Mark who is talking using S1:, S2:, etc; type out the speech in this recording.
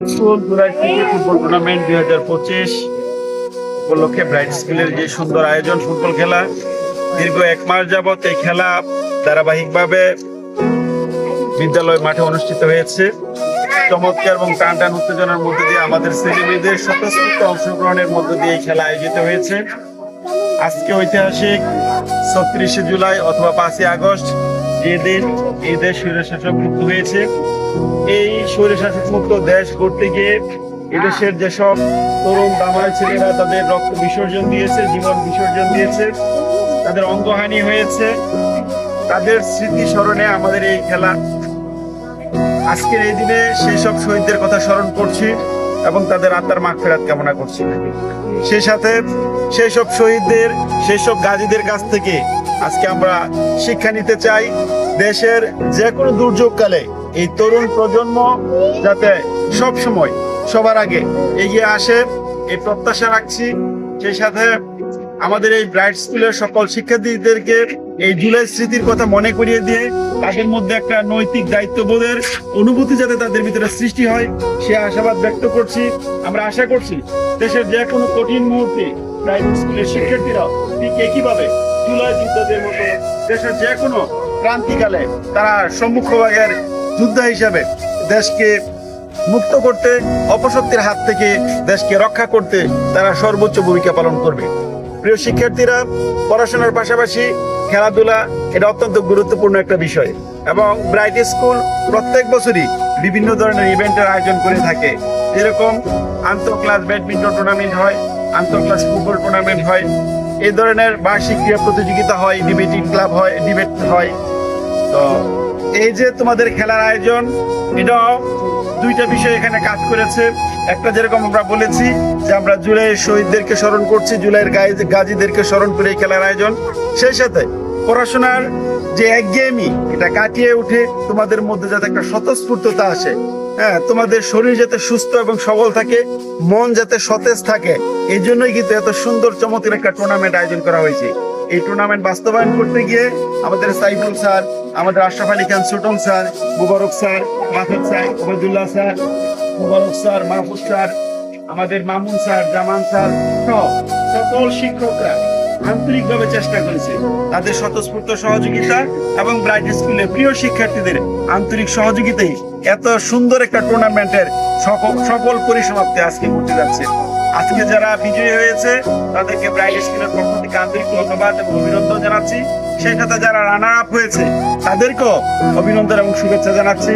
S1: Football tournament হাজার পঁচিশ উপলক্ষে ব্রাইট স্কুলের যে সুন্দর আয়োজন, ফুটবল খেলা, দীর্ঘ এক মাস এই খেলা ধারাবাহিকভাবে বিদ্যালয় মাঠে অনুষ্ঠিত হয়েছে। চমৎকার এবং টান টান উত্তেজনার মধ্যে দিয়ে আমাদের ছেলেমেয়েদের স্বতঃস্ফূর্ত অংশগ্রহণের মধ্য দিয়ে এই খেলা আয়োজিত হয়েছে। আজকে ঐতিহাসিক ছত্রিশে জুলাই অথবা পাঁচই আগস্ট যে দিন এই দেশ স্বৈরশাসক মুক্ত হয়েছে, এই স্বৈরশাসক মুক্ত দেশ করতে গিয়ে এদেশের যেসব তরুণ দামায় ছেলেরা তাদের রক্ত বিসর্জন দিয়েছে, জীবন বিসর্জন দিয়েছে, তাদের অঙ্গহানি হয়েছে, তাদের স্মৃতি স্মরণে আমাদের এই খেলা। আজকের এই দিনে সেই সব শহীদদের কথা স্মরণ করছি। এবং তাদের আত্মার মাঠ ফেরাত কামনা করছি। সেই সাথে সেই সব শহীদদের সেই সব গাজীদের কাছ থেকে আজকে আমরা শিক্ষা নিতে চাই। দেশের যে কোনো দুর্যোগকালে এই তরুণ প্রজন্ম যাতে সব সময় সবার আগে এগিয়ে আসে, এই প্রত্যাশা রাখছি। সেই সাথে আমাদের এই ব্রাইট স্কুলের সকল শিক্ষার্থীদেরকে এই জুলাই স্মৃতির কথা মনে করিয়ে দিয়ে তাদের মধ্যে একটা নৈতিক দায়িত্ববোধের অনুভূতি যাতে তাদের ভিতরে সৃষ্টি হয়, সে আশাবাদ ব্যক্ত করছি। আমরা আশা করছি দেশের যে কোনো কঠিন মুহূর্তে ব্রাইট স্কুলের শিক্ষার্থীরা ঠিক একইভাবে জুলাই যুদ্ধদের মতো দেশের যে কোনো ক্রান্তিকালে তারা সম্মুখভাগের যোদ্ধা হিসাবে দেশকে মুক্ত করতে, অপশক্তির হাত থেকে দেশকে রক্ষা করতে তারা সর্বোচ্চ ভূমিকা পালন করবে। প্রিয় শিক্ষার্থীরা, পড়াশোনার পাশাপাশি খেলাধুলা এটা অত্যন্ত গুরুত্বপূর্ণ একটা বিষয় এবং ব্রাইট স্কুল প্রত্যেক বছরই বিভিন্ন ধরনের ইভেন্টের আয়োজন করে থাকে। যেরকম আন্তঃ ক্লাস ব্যাডমিন্টন টুর্নামেন্ট হয় আন্তঃ ক্লাস ফুটবল টুর্নামেন্ট হয় এই ধরনের বার্ষিক ক্রীড়া প্রতিযোগিতা হয়, ডিবেটিং ক্লাব হয়, ডিবেট হয়। তো এই যে তোমাদের খেলার আয়োজন, এটাও দুইটা বিষয় এখানে কাজ করেছে। একটা যেরকম আমরা বলেছি যে আমরা জুলাইয়ের শহীদদেরকে স্মরণ করছি, জুলাইয়ের গাজীদেরকে স্মরণ করে এই খেলার আয়োজন। সেই সাথে পড়াশোনার যে একঘেয়েমি, এটা কাটিয়ে উঠে তোমাদের মধ্যে যাতে একটা স্বতঃস্ফূর্ততা আসে হ্যাঁ তোমাদের শরীর যাতে সুস্থ এবং সবল থাকে, মন যাতে সতেজ থাকে, এই জন্যই কিন্তু এত সুন্দর চমৎকার একটা টুর্নামেন্ট আয়োজন করা হয়েছে। এই টুর্নামেন্ট বাস্তবায়ন করতে গিয়ে আমাদের সাইফুল স্যার, আমাদের Ashraf Ali Khan, Suton sir, Mubarak sir, Mahfuz sir, Obaidullah sir, Mubarak sir, Mahfuz sir, আমাদের মামুন স্যার, জামান স্যার সহ সকল শিক্ষকরা আন্তরিকভাবে চেষ্টা করেছে তাদের স্বতঃস্ফূর্ত সহযোগিতা এবং ব্রাইট স্কুলের প্রিয় শিক্ষার্থীদের আন্তরিক সহযোগিতায় এত সুন্দর একটা টুর্নামেন্টের সকল সকল পরিসমাপ্তি আজকে ঘটে যাচ্ছে। আজকে যারা বিজয়ী হয়েছে, তাদেরকে ব্রাইট স্কিনের পক্ষ থেকে আন্তরিক ধন্যবাদ এবং অভিনন্দন জানাচ্ছি। সেই সাথে যারা রানার আপ হয়েছে, তাদেরকেও অভিনন্দন এবং শুভেচ্ছা জানাচ্ছি।